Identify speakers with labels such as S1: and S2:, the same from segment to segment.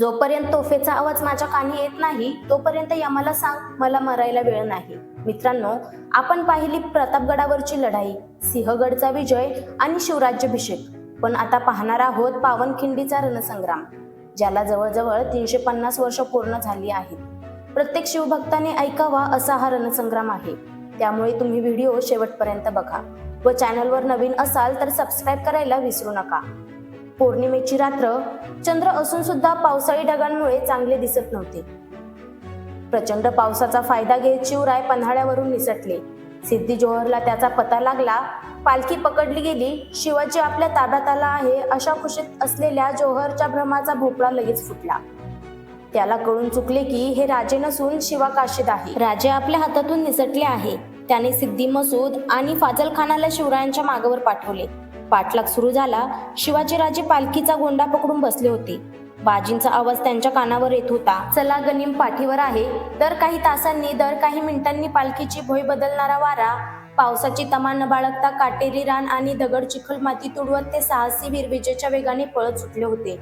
S1: जोपर्यंत तोफेचा आवाज माझ्या कानी येत नाही तोपर्यंत यमाला सांग मला मरायला वेळ नाही. मित्रांनो आपण पाहिली प्रतापगडावरची लढाई सिंहगडचा विजय आणि शिवराज्याभिषेक. पण आता पाहणार आहोत पावनखिंडीचा रणसंग्राम ज्याला जवळजवळ तीनशे पन्नास वर्ष पूर्ण झाली आहेत. प्रत्येक शिवभक्ताने ऐकावा असा हा रणसंग्राम आहे. त्यामुळे तुम्ही व्हिडिओ शेवटपर्यंत बघा व चॅनलवर नवीन असाल तर सबस्क्राईब करायला विसरू नका. पौर्णिमेची रात्र चंद्र असून सुद्धा पावसाळी ढगांमुळे चांगले दिसत नव्हते. प्रचंड पावसाचा फायदा घेत शिवराय पन्हाळ्यावरून निसटले. सिद्धी जोहरला त्याचा पता लागला पालखी पकडली गेली शिवाजी आपल्या ताब्यात आला आहे अशा खुशीत असलेल्या जोहरच्या भ्रमाचा भोपळा लगेच फुटला. त्याला कळून चुकले की हे राजे नसून शिवा काशीद आहे. राजे आपल्या हातातून निसटले आहे. त्याने सिद्धी मसूद आणि फाजल खानाला शिवरायांच्या मागावर पाठवले. पाठलाग सुरू झाला शिवाजीराजे पालखीचा गोंडा पकडून बसले होते. बाजींचा आवाज त्यांच्या कानावर येत होता चला गनिम पाठीवर आहे दर काही तासांनी दर काही मिनिटांनी पालखीची भोय बदलणारा वारा. पावसाची तमा न बाळगता काटेरी रान आणि दगड चिखल माती तुडवत ते साहसी विरविजेच्या वेगाने पळत सुटले होते.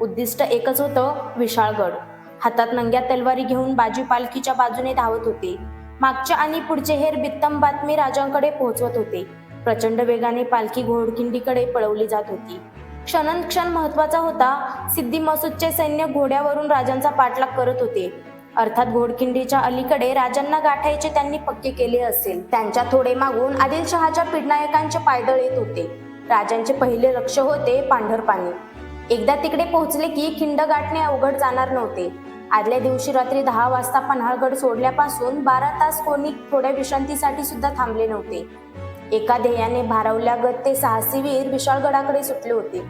S1: उद्दिष्ट एकच होतं विशाळगड. हातात नंग्या तलवारी घेऊन बाजी पालखीच्या बाजूने धावत होते. मागच्या आणि पुढचे हेर बित्तम बातमी राजांकडे पोहोचवत होते. प्रचंड वेगाने पालखी घोडखिंडीकडे पळवली जात होती. क्षणन महत्त्वाचा होता सिद्धी मसूदचे सैन्य घोड्यावरून राजांचा पाठलाग करत होते. अर्थात घोडखिंडीच्या अलीकडे राजांना गाठायचे त्यांनी पक्के केले असेल. त्यांच्या थोडे मागून आदिलशहाच्या पीडनायकांचे पायदळ येत होते. राजांचे पहिले लक्ष होते पांढरपाणी. एकदा तिकडे पोहोचले की खिंड गाठणे अवघड जाणार नव्हते. आदल्या दिवशी रात्री दहा वाजता पन्हाळगड सोडल्यापासून बारा तास कोणी थोड्या विश्रांतीसाठी सुद्धा थांबले नव्हते. एका ध्येयाने भारावल्यागत ते साहसी वीर विशाळगडाकडे सुटले होते.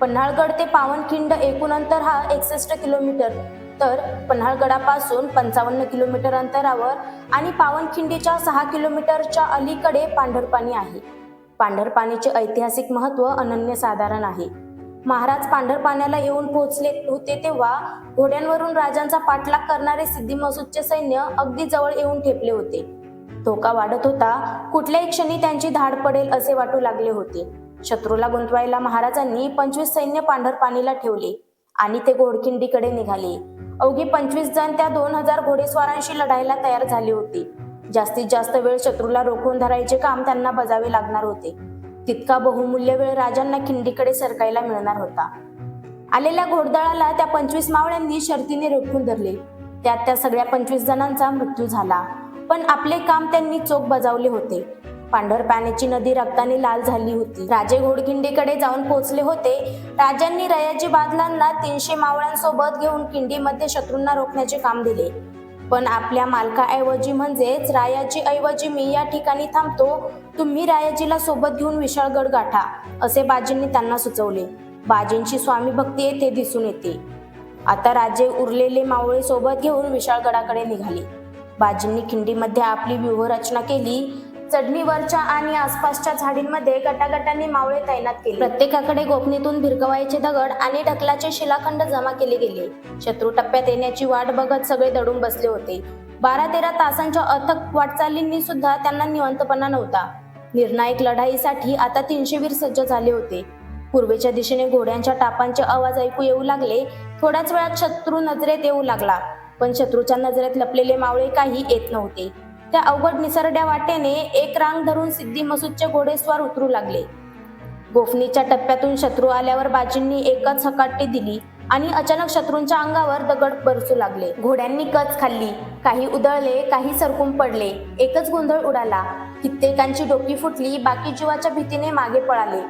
S1: पन्हाळगड ते पावनखिंड एकूण अंतर हा एकसष्ट किलोमीटर तर पन्हाळगडापासून पंचावन्न किलोमीटर अंतरावर आणि पावनखिंडीच्या सहा किलोमीटरच्या अलीकडे पांढरपाणी आहे. पांढरपाणीचे ऐतिहासिक महत्त्व अनन्यसाधारण आहे. महाराज पांढरपाण्याला येऊन पोहोचले होते तेव्हा घोड्यांवरून राजांचा पाठलाग करणारे सिद्धी मसूदचे सैन्य अगदी जवळ येऊन ठेपले होते. धोका वाढत होता. कुठल्याही क्षणी त्यांची धाड पडेल असे वाटू लागले होते. शत्रूला गुंतवायला महाराजांनी पंचवीस सैन्य पांढरपाणीला ठेवले आणि ते घोडखिंडीकडे निघाले. अवघी पंचवीस जण त्या दोन हजार घोडेस्वारांशी लढायला तयार झाले होते. जास्तीत जास्त वेळ शत्रूला रोखून धरायचे काम त्यांना बजावे लागणार होते. तितका बहुमूल्य वेळ राजांना खिंडीकडे सरकायला मिळणार होता. आलेल्या घोडदळाला त्या पंचवीस मावळ्यांनी शर्तीने रोखून धरले. त्यात त्या सगळ्या पंचवीस जणांचा मृत्यू झाला. पण आपले काम त्यांनी चोख बजावले होते. पांढरपाण्याची नदी रक्ताने लाल झाली होती. राजे घोडखिंडीकडे जाऊन पोहोचले होते. राजांनी रयाजी बादलांना तीनशे मावळ्यांसोबत घेऊन किंडीमध्ये शत्रूंना रोखण्याचे काम दिले. पण आपल्या मालकाऐवजी म्हणजेच रायाजी ऐवजी मी या ठिकाणी थांबतो. तुम्ही रायाजीला सोबत घेऊन विशाळगड गाठा असे बाजींनी त्यांना सुचवले. बाजींची स्वामी भक्ती येथे दिसून येते. आता राजे उरलेले मावळे सोबत घेऊन विशाळगडाकडे निघाले. बाजींनी खिंडीमध्ये आपली व्यूहरचना केली. चढणीवरच्या आणि आसपासच्या झाडींमध्ये गटागटांनी मावळे तैनात केले. प्रत्येकाकडे गोपनीतून भिरकवायचे दगड आणि ढकलाचे शिलाखंड जमा केले गेले. शत्रू टप्प्यात येण्याची वाट बघत सगळे दडून बसले होते. बारा तेरा तासांच्या अथक वाटचालींनी सुद्धा त्यांना निवंतपणा नव्हता. निर्णायक लढाईसाठी आता तीनशे वीर सज्ज झाले होते. पूर्वेच्या दिशेने घोड्यांच्या टापांचे आवाज ऐकू येऊ लागले. थोड्याच वेळात शत्रू नजरेत येऊ लागला. पण शत्रूच्या नजरेत लपलेले मावळे काही येत नव्हते. त्या अवघड निसरड्या वाटेने एक रांग धरून सिद्धी मसूदचे घोडेस्वार उतरू लागले. गोफणीच्या टप्प्यातून शत्रू आल्यावर बाजींनी एकच हकाटी दिली आणि अचानक शत्रूंच्या अंगावर दगड बरसू लागले. घोड्यांनी कच खाल्ली. काही उदळले काही सरकून पडले. एकच गोंधळ उडाला. कित्येकांची डोकी फुटली बाकी जीवाच्या भीतीने मागे पळाले.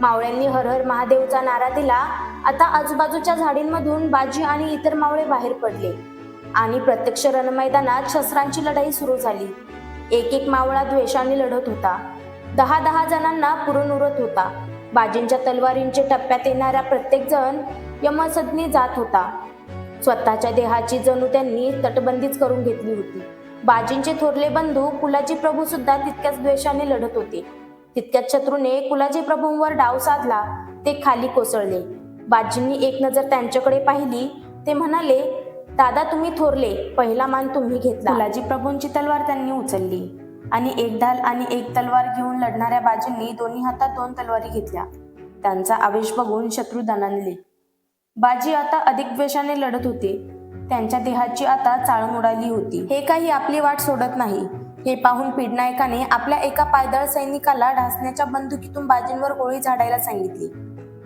S1: मावळ्यांनी हरहर महादेवचा नारा दिला. आता आजूबाजूच्या झाडींमधून बाजी आणि इतर मावळे बाहेर पडले. आणि प्रत्यक्ष रणमैदानात शस्त्रांची लढाई सुरू झाली. एक एक मावळा द्वेषाने लढत होता. दहा दहा जणांना पुरून उरत होता. बाजींच्या तलवारींचे टप्प्यात येणाऱ्या प्रत्येक जण यमसदनी जात होता. स्वतःच्या देहाची जणू त्यांनी तटबंदीच करून घेतली होती. बाजींचे थोरले बंधू कुलाजी प्रभू सुद्धा तितक्याच द्वेषाने लढत होते. तितक्याच शत्रूने कुलाजी प्रभूंवर डाव साधला ते खाली कोसळले. बाजींनी एक नजर त्यांच्याकडे पाहिली ते म्हणाले दादा तुम्ही थोरले पहिला मान तुम्ही घेतला. कुलाजी प्रभूंची तलवार त्यांनी उचलली आणि एक ढाल आणि एक तलवार घेऊन लढणाऱ्या बाजींनी दोन्ही हातात दोन तलवारी घेतल्या. त्यांचा आवेश बघून शत्रू दणानले बाजी आता अधिक द्वेषाने लढत होते. त्यांच्या देहाची आता चाळण उडाली होती. हे काही आपली वाट सोडत नाही. हे पाहून पीडनायकाने आपल्या एका पायदळ सैनिकाला ढासण्याच्या बंदुकीतून बाजींवर गोळी झाडायला सांगितली.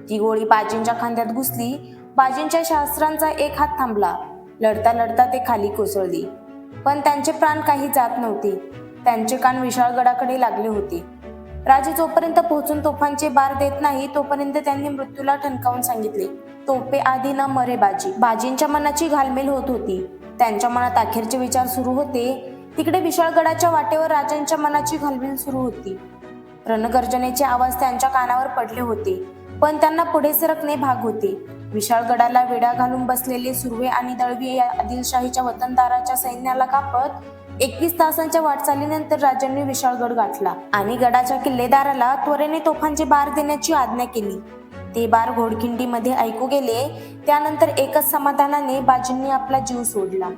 S1: ती गोळी बाजींच्या खांद्यात घुसली. बाजींच्या शास्त्रांचा एक हात थांबला. लढता लढता ते खाली कोसळली. पण त्यांचे प्राण काही जात नव्हते. त्यांचे कान विशाळगडाकडे लागले होते. राजे जोपर्यंत पोहोचून तोफांचे बार देत नाही तोपर्यंत त्यांनी मृत्यूला ठणकावून सांगितले. तोपे आधी न मरे बाजी. बाजींच्या मनाची घालमेल होत होती. त्यांच्या मनात अखेरचे विचार सुरू होते. तिकडे विशाळगडाच्या वाटेवर राजांच्या मनाची घालमेल सुरू होती. रणगर्जनेचे आवाज त्यांच्या कानावर पडले होते. पण त्यांना पुढे सरकणे भाग होते. विशाळगडाला वेढा घालून बसलेले सुर्वे आणि दळवी या आदिलशाहीच्या वतनदाराच्या सैन्याला कापत एकवीस तासांच्या वाटचालीनंतर राजांनी विशाळगड गाठला आणि गडाच्या किल्लेदाराला त्वरेने तोफांचे बार देण्याची आज्ञा केली. ते बार घोडखिंडीमध्ये ऐकू गेले त्यानंतर एकच समाधानाने बाजींनी आपला जीव सोडला.